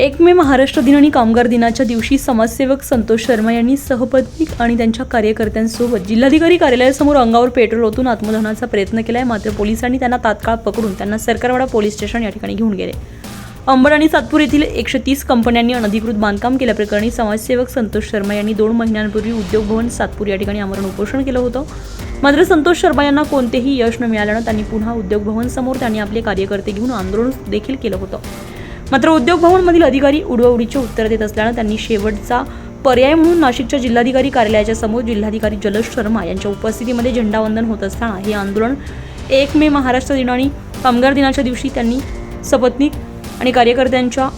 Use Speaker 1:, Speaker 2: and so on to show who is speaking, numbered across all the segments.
Speaker 1: एक मे महाराष्ट्र दिन आणि कामगार दिनाच्या दिवशी समाजसेवक संतोष शर्मा यांनी सहपत्नीक आणि त्यांच्या कार्यकर्त्यांसोबत जिल्हाधिकारी कार्यालयासमोर अंगावर पेट्रोल ओतून आत्मदहनाचा प्रयत्न केलाय. मात्र पोलिसांनी त्यांना तात्काळ पकडून त्यांना सरकारवाडा पोलीस स्टेशन या ठिकाणी घेऊन गेले. अंबड आणि सातपूर येथील एकशे तीस कंपन्यांनी अनधिकृत बांधकाम केल्याप्रकरणी समाजसेवक संतोष शर्मा यांनी दोन महिन्यांपूर्वी उद्योग भवन सातपूर या ठिकाणी आमरण उपोषण केलं होतं. मात्र संतोष शर्मा यांना कोणतेही यश न मिळाल्यानं त्यांनी पुन्हा उद्योग भवन समोर त्यांनी आपले कार्यकर्ते घेऊन आंदोलन देखील केलं होतं. मात्र उद्योग भवनमधील अधिकारी उडवाउडीचे उत्तर देत असल्यानं त्यांनी शेवटचा पर्याय म्हणून नाशिकच्या जिल्हाधिकारी कार्यालयाच्या समोर जिल्हाधिकारी जलज शर्मा यांच्या उपस्थितीमध्ये झेंडावंदन होत असताना हे आंदोलन एक मे महाराष्ट्र दिन आणि कामगार दिनाच्या दिवशी त्यांनी सपत्नीक आणि कार्यकर्त्यांच्या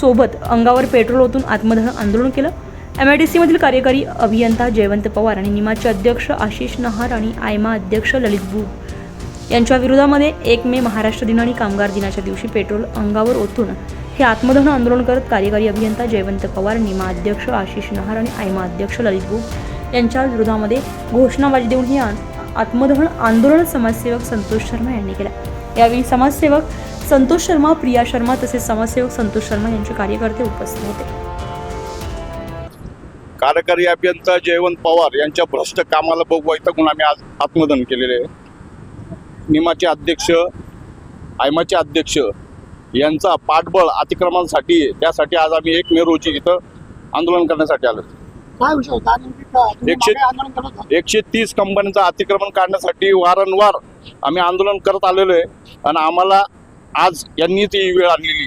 Speaker 1: सोबत अंगावर पेट्रोल ओतून आत्मदहन आंदोलन केलं. एम आय डी सीमधील कार्यकारी अभियंता जयवंत पवार आणि निमाचे अध्यक्ष आशिष नहार आणि आयमा अध्यक्ष ललित बू यांच्या विरोधामध्ये एक मे महाराष्ट्र दिन आणि कामगार दिनाच्या दिवशी पेट्रोल अंगावर ओतून हे आत्मदहन आंदोलन करत कार्यकारी अभियंता जयवंत पवार निमा अध्यक्ष आशिष नहार आणि आयमा अध्यक्ष ललित गुप यांच्या विरोधामध्ये घोषणाबाजी देऊन हे आत्मदहन आंदोलन समाजसेवक संतोष शर्मा यांनी केलं. यावेळी समाजसेवक संतोष शर्मा प्रिया शर्मा तसेच समाजसेवक संतोष शर्मा यांचे कार्यकर्ते उपस्थित होते.
Speaker 2: कार्यकारी अभियंता जयवंत पवार यांच्या भ्रष्ट कामाला बघू वैतागून आम्ही आज आत्मदहन केलेले आहे. निमाचे अध्यक्ष आयमाचे अध्यक्ष यांचा पाठबळ अतिक्रमणासाठी. त्यासाठी आज आम्ही एक मे रोजी इथं आंदोलन करण्यासाठी आलो. एकशे- एकशे तीस कंपन्यांचं अतिक्रमण काढण्यासाठी वारंवार आम्ही आंदोलन करत आलेलो आहे आणि आम्हाला आज यांनी ती वेळ आणलेली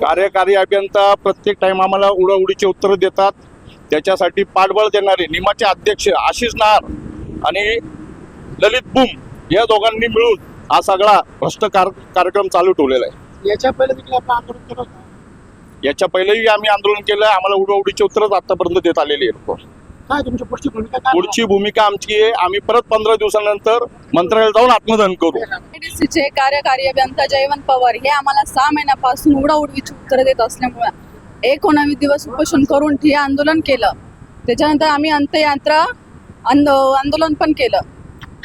Speaker 2: कार्यकारी अभियंता प्रत्येक टाइम आम्हाला उडाउडीचे उत्तर देतात. त्याच्यासाठी पाठबळ देणारे निमाचे अध्यक्ष आशिष नार आणि ललित बुम या दोघांनी मिळून हा सगळा भ्रष्ट कार कार्यक्रम चालू ठेवलेला आहे.
Speaker 3: याच्या पहिले देखील आपण आंदोलन केलं होतं?
Speaker 2: याच्या पहिलेही आम्ही आंदोलन केलं आम्हाला उडवडीचे उत्तरच आतापर्यंत देत आलेली आहे
Speaker 3: काय तुमची पुढची भूमिका
Speaker 2: पुढची भूमिका आमची आहे. आम्ही परत पंधरा दिवसानंतर मंत्रालयात जाऊन आत्मदहन करू.
Speaker 4: चे कार्यकारी अभियंता जयवंत पवार हे आम्हाला सहा महिन्यापासून उडाउडवीची उत्तर देत असल्यामुळे एकोणावीस दिवस उपोषण करून ठिय्या आंदोलन केलं. त्याच्यानंतर आम्ही अंत्ययात्रा आंदो आंदोलन पण केलं.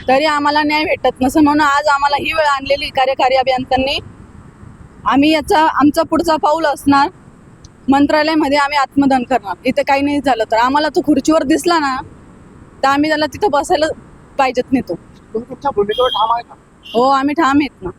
Speaker 4: तरी आम्हाला न्याय भेटत नसेल म्हणून आज आम्हाला ही वेळ आणलेली कार्यकारी अभियंत्यांनी. आम्ही याचा आमचा पुढचा पाऊल असणार. मंत्रालयामध्ये आम्ही आत्मदान करणार. इथे काही नाही झालं तर. आम्हाला तो खुर्चीवर दिसला ना तर आम्ही त्याला तिथं बसायला पाहिजेत नाही तो. हो आम्ही ठाम आहेत ना.